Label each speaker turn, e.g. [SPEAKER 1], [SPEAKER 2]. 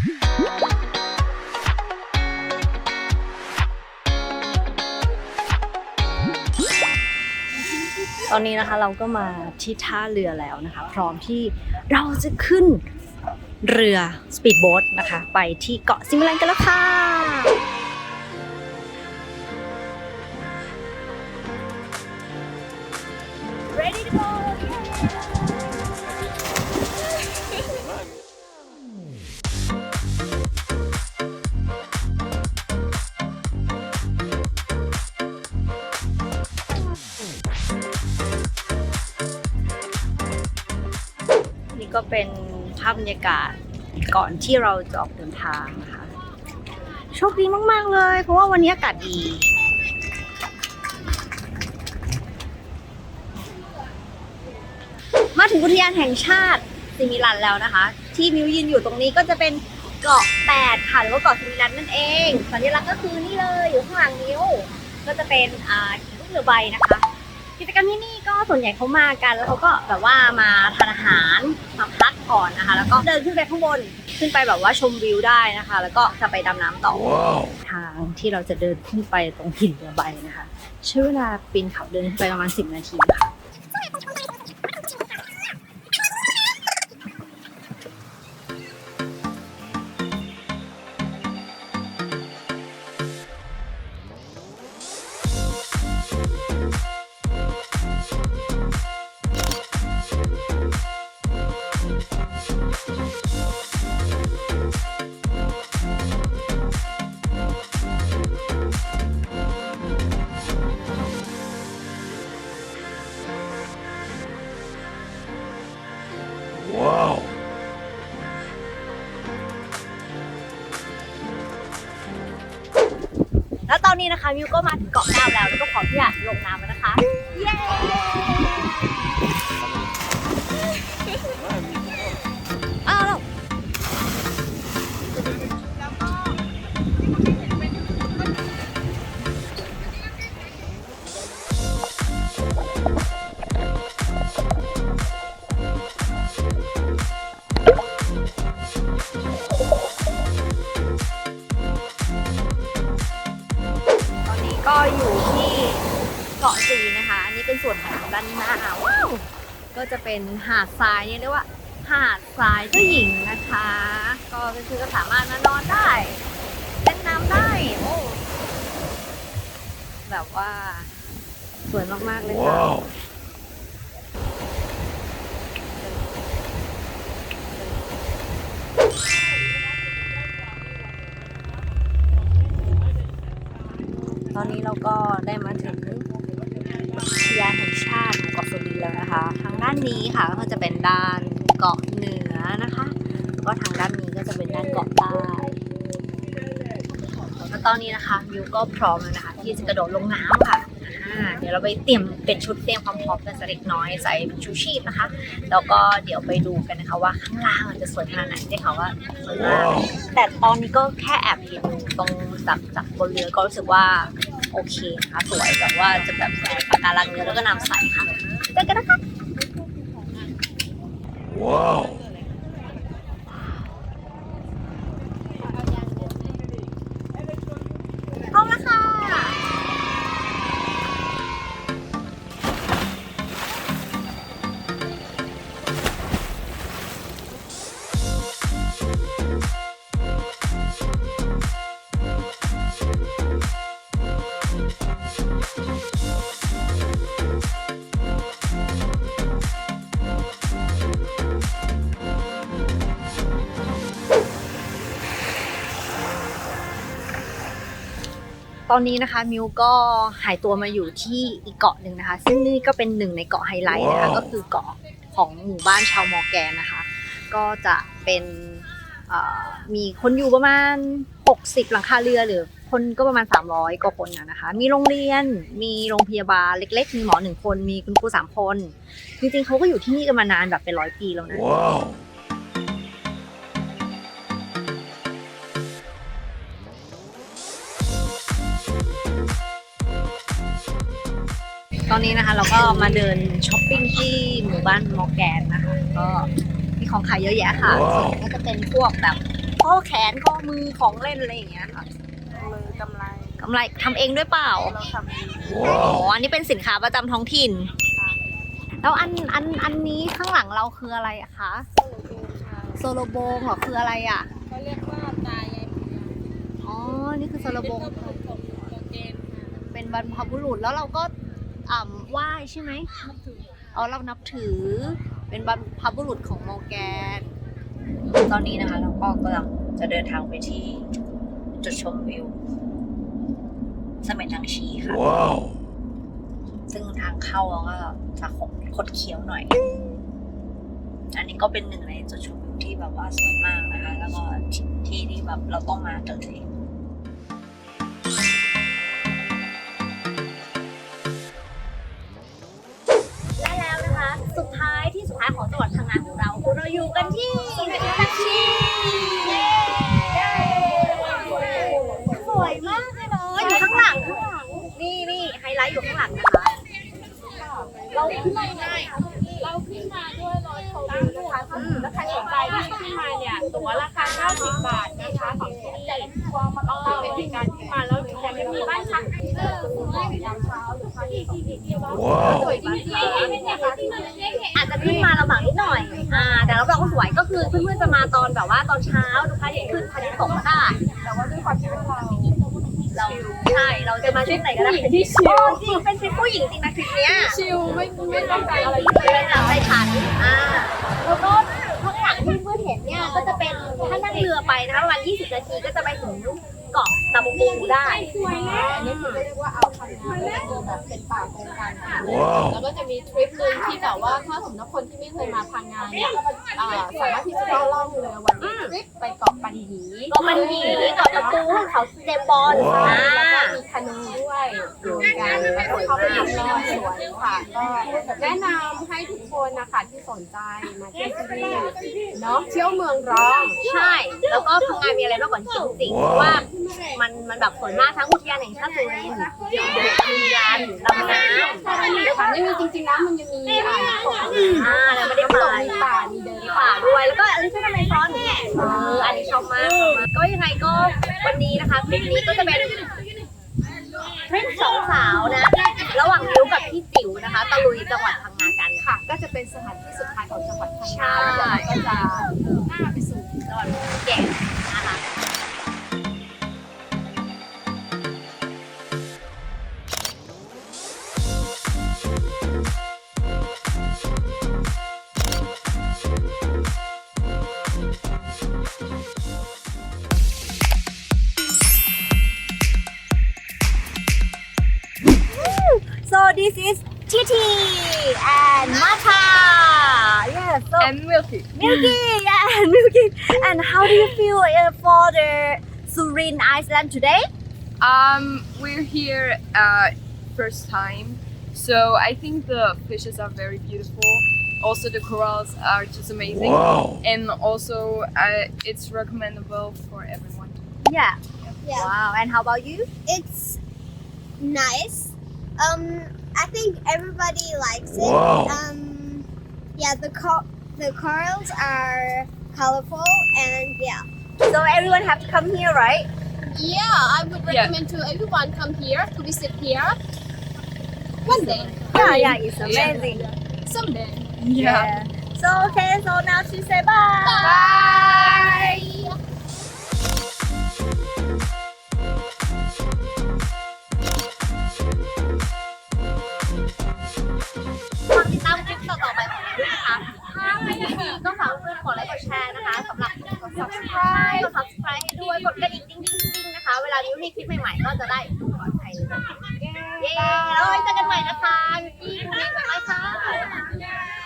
[SPEAKER 1] ตอนนี้นะคะเราก็มาที่ท่าเรือแล้วนะคะ พร้อมที่เราจะขึ้นเรือสปีดโบ๊ทนะคะ ไปที่เกาะซิมิลันกันแล้วค่ะ ก็เป็นภาพบรรยากาศก่อนที่เราจะออกเดินทางนะคะโชคดีมาก ๆ เลย เพราะว่าวันนี้อากาศดีมาถึงอุทยานแห่งชาติซิมิลันแล้วนะคะ ที่มิวยืนอยู่ตรงนี้ก็จะเป็นเกาะแปดค่ะหรือว่าเกาะซิมิลันนั่นเองสัญลักษณ์ก็คือนี่เลยอยู่ข้างหลังมิวก็จะเป็นอ่าลูกเรือใบนะคะ กิจกรรมที่นี่ก็ส่วนใหญ่เขามากันแล้วเขาก็แบบว่ามาทานอาหาร กก่อนนะคะ แล้วก็เดินขึ้นไปข้างบนขึ้นไปแบบว่าชมวิวได้นะคะ แล้วก็จะไปดำน้ำต่อ ทางที่เราจะเดินขึ้นไปตรงหินเรือใบนะคะใช้เวลาปีนเขาเดินขึ้นไปประมาณ 10 นาทีค่ะ คะมิวก็มาถึงเกาะดาวแล้วแล้วก็ขอมที่จะลงน้ำแล้วนะคะ เย้ ก็จะเป็นหาดทรายเนี่ยเรียกว่า หาดทรายเจ้าหญิงนะคะ ก็คือก็สามารถมานอนได้เล่นน้ำได้โอ้แบบว่าสวยมากๆเลยค่ะ
[SPEAKER 2] Wow.
[SPEAKER 1] ตอนนี้เราก็ได้มาถึงอุทยานแห่งชาติ แล้วนะคะ ทางด้านนี้ค่ะก็จะเป็นด้านเกาะเหนือนะคะแล้วก็ทางด้านนี้ก็จะเป็นด้านเกาะใต้แล้วตอนนี้นะคะมิวก็พร้อมแล้วนะคะ ที่จะกระโดดลงน้ำค่ะอ่าเดี๋ยวเราไปเตรียมเป็นชุดเตรียมความพร้อมกันสักเล็กน้อยใส่ชูชีพนะคะ แล้วก็เดี๋ยวไปดูกันนะคะว่าข้างล่างมันจะสวยขนาดไหนได้ค่ะว่าสวยมาก
[SPEAKER 2] Wow.
[SPEAKER 1] แต่ตอนนี้ก็แค่แอบเห็นตรงจากจากบนเรือก็รู้สึกว่า โอเคค่ะสวยแบบว่าจะแบบปะการังเยอะแล้วก็น้ำใสค่ะเจอกันนะคะว้าว ตอนนี้นะคะมิวก็หายตัวมาอยู่ที่อีกเกาะหนึ่งนะคะ ซึ่งนี่ก็เป็นหนึ่งในเกาะไฮไลท์นะคะ
[SPEAKER 2] ว้าว
[SPEAKER 1] ก็คือเกาะของหมู่บ้านชาวมอร์แกนนะคะ ก็จะเป็นเอ่อมีคนอยู่ประมาณ 60 หลังคาเรือหรือคนก็ประมาณ 300กว่าคนนะนะคะ มีโรงเรียน มีโรงพยาบาลเล็ก ๆ มีหมอหนึ่งคน มีคุณครูสามคน จริงๆเขาก็อยู่ที่นี่กันมานานแบบเป็นร้อยปีแล้วนะ
[SPEAKER 2] Wow.
[SPEAKER 1] ตอนนี้นะคะเราก็มาเดินช้อปปิ้งที่หมู่บ้านมอร์แกนนะคะ ก็มีของขายเยอะแยะค่ะ
[SPEAKER 2] ว้าว
[SPEAKER 1] ส่วนใหญ่ก็จะเป็นพวกแบบขข้อแขนข้อมือของเล่นอะไรอย่างเงี้ยค่ะ
[SPEAKER 3] มือกำไร
[SPEAKER 1] กำไรทำเองด้วยเปล่า
[SPEAKER 3] เราทำเอง
[SPEAKER 1] อ๋อ
[SPEAKER 2] Wow.
[SPEAKER 1] อันนี้เป็นสินค้าประจำท้องถิ่น แล้วอันอันอันนี้ข้างหลังเราคืออะไรอะคะโซโลโบงเหรอคืออะไรอะ
[SPEAKER 3] เขาเรียกว่าตายาย
[SPEAKER 1] อ๋อนี่คือโซโลโบง
[SPEAKER 3] เป็นต้นของโปรเกนค่ะ
[SPEAKER 1] เป็นบรรพบุรุษแล้วเราก็ อ่ำไหว้ใช่ไหมอ๋อเรานับถือเป็นบรรพบุรุษของโมแกน ตอนนี้นะคะ เราก็กำลังจะเดินทางไปที่จุดชมวิวเสม็ดนางชีค่ะ
[SPEAKER 2] Wow.
[SPEAKER 1] ซึ่งทางเข้าเราก็จะคดคดเคี้ยวหน่อย อันนี้ก็เป็นหนึ่งในจุดชมวิวที่แบบว่าสวยมากนะคะ แล้วก็ที่ที่แบบเราต้องมาเจอเอง เราอยู่กันที่ทักชีสวยมากเลยอยู่ข้างหลังข้างหลัง นี่นี่ไฮไลท์อยู่ข้างหลังนะคะ เราขึ้นมาง่าย
[SPEAKER 3] เราขึ้นมาด้วยรถโชว์วิวนะคะถ้าใครสนใจที่ขึ้นมาเนี่ย ตั๋วราคา 90 บาทนะคะของที่นี่ก็เป็นบริการที่มาแล้วแถมยังมีบ้านพักให้เลือกยามเช้าหรือว่าที่ที่ที่ว่า
[SPEAKER 2] Wow.
[SPEAKER 3] สว
[SPEAKER 1] อาจจะขึ้นมาลำบาก แต่เราบอกว่าสวยก็คือเพื่อนๆจะมาตอนแบบว่าตอนเช้าดูพระอาทิตย์ขึ้นพระอาทิตย์ตกก็ได้
[SPEAKER 3] แต่ว่าด้วยความที่เรา
[SPEAKER 1] เราใช่เราจะมาชุดไหนก็ได้
[SPEAKER 3] ที่ชิล
[SPEAKER 1] จริงเป็นทริปผู้หญิงจริงนะทริปเนี้ย
[SPEAKER 3] ชิลไม่ไม่ต้องการอะไร
[SPEAKER 1] เป็นหลังในฉันอ่าแล้วก็ข้างหลังที่เพื่อนเห็นเนี่ยก็จะเป็นถ้านั่งเรือไปนะคะประมาณ20นาทีก็จะไปถึง เกาะตะบูได้
[SPEAKER 3] อันนี้คือเรียกว่าเอาพันงานก็คือแบบเป็นป่าโครงการค่ะ
[SPEAKER 2] Wow.
[SPEAKER 3] แล้วก็จะมีทริปหนึ่งที่แบบว่าถ้าสมมติคนที่ไม่เคยมาพังงานเนี่ยอ่าสามารถที่จะเข้าล่องเรือวันนี้ทริป ไปเกาะปันหยี
[SPEAKER 1] เกาะมันหยีเกาะตะปูเขาเจมบอล
[SPEAKER 2] ว้าว
[SPEAKER 1] อ่า
[SPEAKER 3] แล้วก็มีคานูด้วยอยู่กันแล้วก็เข้าไปทำลอยสวยค่ะ ก็แนะนำให้ทุกคนนะคะที่สนใจมาเที่ยวที่นี่เนาะเที่ยวเมืองร้อง
[SPEAKER 1] ใช่ แล้วก็พังงานมีอะไรมากกว่านี้จริงๆเพราะว่ามันมันแบบสวยมากทั้งอุทยานแห่งชาติสุรินทร์อุทยานลำน้ำ
[SPEAKER 3] ค่ะนี่มีจริงๆแล้วมันยังมีอ่าน้ำตก
[SPEAKER 1] อ่าแล้วไม่ได้
[SPEAKER 3] น้ำต
[SPEAKER 1] ไป
[SPEAKER 3] กมีป่ามีเดิน
[SPEAKER 1] มี
[SPEAKER 3] ป่า
[SPEAKER 1] ป่าด้วยแล้วก็อันนี้ชื่ออเมซอน เอออันนี้ชอบมากชอบมาก ก็ยังไงก็วันนี้นะคะคลิปนี้ก็จะเป็นทริปสองสาวนะ ระหว่างมิวกับพี่จิ๋วนะคะตะลุยจังหวัดพังงากัน
[SPEAKER 3] ค่ะ ก็จะเป็นสถานที่สุดท้ายของจังหวัดพัง
[SPEAKER 1] ใช่
[SPEAKER 3] งาแล้วเราก็จะหน้าไปสู่
[SPEAKER 1] จังหวัดแก่น this is Titi and Mata. Yes. So
[SPEAKER 3] and Milky
[SPEAKER 1] Milky, yeah, and Milky. And how do you feel uh, for the Surin Iceland today?
[SPEAKER 4] Um, we're here uh, first time, so I think the fishes are very beautiful. Also, the corals are just amazing,
[SPEAKER 2] Wow.
[SPEAKER 4] and also uh, it's recommendable for everyone.
[SPEAKER 1] Yeah.
[SPEAKER 5] Yeah.
[SPEAKER 1] Wow. And how about you?
[SPEAKER 5] It's nice. Um, I think everybody likes it.
[SPEAKER 2] Wow.
[SPEAKER 5] Um, yeah, the co- the corals are colorful and yeah.
[SPEAKER 1] So everyone have to come here, right?
[SPEAKER 3] Yeah, I would
[SPEAKER 4] Yeah.
[SPEAKER 3] recommend to everyone come here to visit here one day.
[SPEAKER 1] Yeah, yeah. It's amazing.
[SPEAKER 3] Someday. Yeah.
[SPEAKER 1] So okay. So now she say bye. Bye. เวลามิวมีคลิปใหม่ๆ ก็จะได้ดูก่อนใครเลยเย้แล้วไว้เจอกันใหม่นะคะมิวกี้คุณเองบ๊ายบายค่ะ